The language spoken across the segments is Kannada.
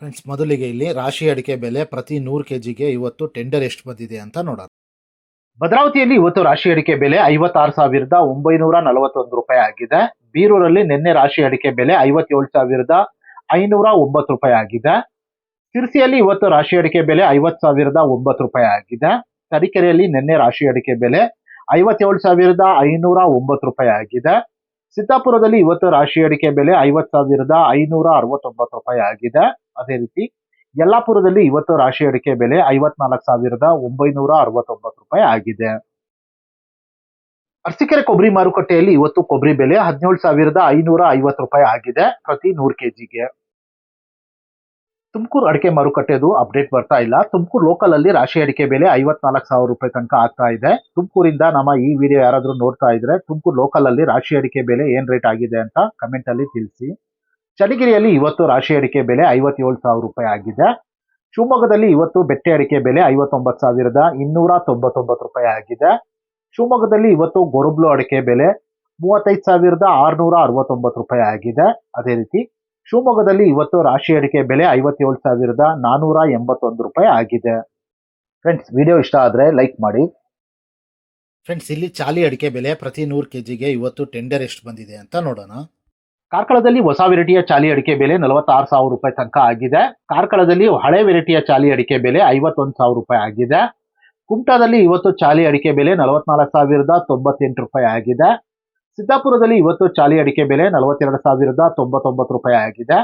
ಫ್ರೆಂಡ್ಸ್ ಮೊದಲಿಗೆ ಇಲ್ಲಿ ರಾಶಿ ಅಡಿಕೆ ಬೆಲೆ ಪ್ರತಿ ನೂರು ಕೆ ಜಿಗೆ ಇವತ್ತು ಟೆಂಡರ್ ಎಷ್ಟು ಬಂದಿದೆ ಅಂತ ನೋಡೋಣ. ಭದ್ರಾವತಿಯಲ್ಲಿ ಇವತ್ತು ರಾಶಿ ಅಡಿಕೆ ಬೆಲೆ ಐವತ್ತಾರು ಸಾವಿರದ ಒಂಬೈನೂರ ನಲವತ್ತೊಂದು ರೂಪಾಯಿ ಆಗಿದೆ. ಬೀರೂರಲ್ಲಿ ನಿನ್ನೆ ರಾಶಿ ಅಡಿಕೆ ಬೆಲೆ ಐವತ್ತೇಳು ಸಾವಿರದ ಐನೂರ ಒಂಬತ್ತು ರೂಪಾಯಿ ಆಗಿದೆ. ಸಿರ್ಸಿಯಲ್ಲಿ ಇವತ್ತು ರಾಶಿ ಅಡಿಕೆ ಬೆಲೆ ಐವತ್ತು ಸಾವಿರದ ಒಂಬತ್ತು ರೂಪಾಯಿ ಆಗಿದೆ. ತರೀಕೆರೆಯಲ್ಲಿ ನಿನ್ನೆ ರಾಶಿ ಅಡಿಕೆ ಬೆಲೆ ಐವತ್ತೇಳು ಸಾವಿರದ ಐನೂರ ಒಂಬತ್ತು ರೂಪಾಯಿ ಆಗಿದೆ. ಸಿದ್ದಾಪುರದಲ್ಲಿ ಇವತ್ತು ರಾಶಿ ಅಡಿಕೆ ಬೆಲೆ ಐವತ್ತು ಸಾವಿರದ ಐನೂರ ಅರವತ್ತೊಂಬತ್ತು ರೂಪಾಯಿ ಆಗಿದೆ. ಅದೇ ರೀತಿ ಯಲ್ಲಾಪುರದಲ್ಲಿ ಇವತ್ತು ರಾಶಿ ಅಡಿಕೆ ಬೆಲೆ ಐವತ್ನಾಲ್ಕು ಸಾವಿರದ ಒಂಬೈನೂರ ಅರವತ್ತೊಂಬತ್ತು ರೂಪಾಯಿ ಆಗಿದೆ. ಅರಸಿಕೆರೆ ಕೊಬ್ಬರಿ ಮಾರುಕಟ್ಟೆಯಲ್ಲಿ ಇವತ್ತು ಕೊಬ್ಬರಿ ಬೆಲೆ ಹದಿನೇಳು ಸಾವಿರದ ಐನೂರ ಐವತ್ತು ರೂಪಾಯಿ ಆಗಿದೆ ಪ್ರತಿ ನೂರು ಕೆಜಿಗೆ. ತುಮಕೂರು ಅಡಿಕೆ ಮಾರುಕಟ್ಟೆದು ಅಪ್ಡೇಟ್ ಬರ್ತಾ ಇಲ್ಲ. ತುಮಕೂರು ಲೋಕಲ್ ಅಲ್ಲಿ ರಾಶಿ ಅಡಿಕೆ ಬೆಲೆ ಐವತ್ನಾಲ್ಕು ಸಾವಿರ ರೂಪಾಯಿ ತನಕ ಆಗ್ತಾ ಇದೆ. ತುಮಕೂರಿಂದ ನಮ್ಮ ಈ ವಿಡಿಯೋ ಯಾರಾದ್ರೂ ನೋಡ್ತಾ ಇದ್ರೆ ತುಮಕೂರು ಲೋಕಲ್ ಅಲ್ಲಿ ರಾಶಿ ಅಡಿಕೆ ಬೆಲೆ ಏನ್ ರೇಟ್ ಆಗಿದೆ ಅಂತ ಕಮೆಂಟ್ ಅಲ್ಲಿ ತಿಳಿಸಿ. ಚನ್ನಗಿರಿಯಲ್ಲಿ ಇವತ್ತು ರಾಶಿ ಅಡಿಕೆ ಬೆಲೆ ಐವತ್ತೇಳು ಸಾವಿರ ರೂಪಾಯಿ ಆಗಿದೆ. ಶಿವಮೊಗ್ಗದಲ್ಲಿ ಇವತ್ತು ಬೆಟ್ಟೆ ಅಡಿಕೆ ಬೆಲೆ ಐವತ್ತೊಂಬತ್ತು ಸಾವಿರದ ಇನ್ನೂರ ತೊಂಬತ್ತೊಂಬತ್ತು ರೂಪಾಯಿ ಆಗಿದೆ. ಶಿವಮೊಗ್ಗದಲ್ಲಿ ಇವತ್ತು ಗೊರಬ್ಲು ಅಡಿಕೆ ಬೆಲೆ ಮೂವತ್ತೈದು ಸಾವಿರದ ಆರುನೂರ ಅರವತ್ತೊಂಬತ್ತು ರೂಪಾಯಿ ಆಗಿದೆ. ಅದೇ ರೀತಿ ಶಿವಮೊಗ್ಗದಲ್ಲಿ ಇವತ್ತು ರಾಶಿ ಅಡಿಕೆ ಬೆಲೆ ಐವತ್ತೇಳು ಸಾವಿರದ ನಾನೂರ ಎಂಬತ್ತೊಂದು ರೂಪಾಯಿ ಆಗಿದೆ. ಫ್ರೆಂಡ್ಸ್ ವಿಡಿಯೋ ಇಷ್ಟ ಆದರೆ ಲೈಕ್ ಮಾಡಿ. ಫ್ರೆಂಡ್ಸ್ ಇಲ್ಲಿ ಚಾಲಿ ಅಡಿಕೆ ಬೆಲೆ ಪ್ರತಿ ನೂರು ಕೆ ಜಿಗೆ ಇವತ್ತು ಟೆಂಡರ್ ಎಷ್ಟು ಬಂದಿದೆ ಅಂತ ನೋಡೋಣ. ಕಾರ್ಕಳದಲ್ಲಿ ಹೊಸ ವೆರೈಟಿಯ ಚಾಲಿ ಅಡಿಕೆ ಬೆಲೆ ನಲವತ್ತಾರು ಸಾವಿರ ರೂಪಾಯಿ ತನಕ ಆಗಿದೆ. ಕಾರ್ಕಳದಲ್ಲಿ ಹಳೆ ವೆರೈಟಿಯ ಚಾಲಿ ಅಡಿಕೆ ಬೆಲೆ ಐವತ್ತೊಂದು ಸಾವಿರ ರೂಪಾಯಿ ಆಗಿದೆ. ಕುಮಟಾದಲ್ಲಿ ಇವತ್ತು ಚಾಲಿ ಅಡಿಕೆ ಬೆಲೆ ನಲವತ್ನಾಲ್ಕು ಸಾವಿರದ ತೊಂಬತ್ತೆಂಟು ರೂಪಾಯಿ ಆಗಿದೆ. ಸಿದ್ದಾಪುರದಲ್ಲಿ ಇವತ್ತು ಚಾಲಿ ಅಡಿಕೆ ಬೆಲೆ ನಲವತ್ತೆರಡು ಸಾವಿರದ ತೊಂಬತ್ತೊಂಬತ್ತು ರೂಪಾಯಿ ಆಗಿದೆ.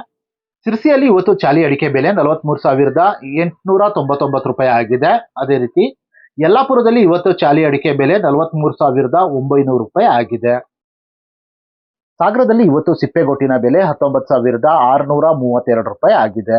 ಸಿರ್ಸಿಯಲ್ಲಿ ಇವತ್ತು ಚಾಲಿ ಅಡಿಕೆ ಬೆಲೆ ನಲವತ್ಮೂರು ಸಾವಿರದ ಎಂಟುನೂರ ತೊಂಬತ್ತೊಂಬತ್ತು ರೂಪಾಯಿ ಆಗಿದೆ. ಅದೇ ರೀತಿ ಯಲ್ಲಾಪುರದಲ್ಲಿ ಇವತ್ತು ಚಾಲಿ ಅಡಿಕೆ ಬೆಲೆ ನಲವತ್ಮೂರು ಸಾವಿರದ ಒಂಬೈನೂರು ರೂಪಾಯಿ ಆಗಿದೆ. ಸಾಗರದಲ್ಲಿ ಇವತ್ತು ಸಿಪ್ಪೆಗೊಟ್ಟಿನ ಬೆಲೆ ಹತ್ತೊಂಬತ್ತು ಸಾವಿರದ ಆರುನೂರ ಮೂವತ್ತೆರಡು ರೂಪಾಯಿ ಆಗಿದೆ.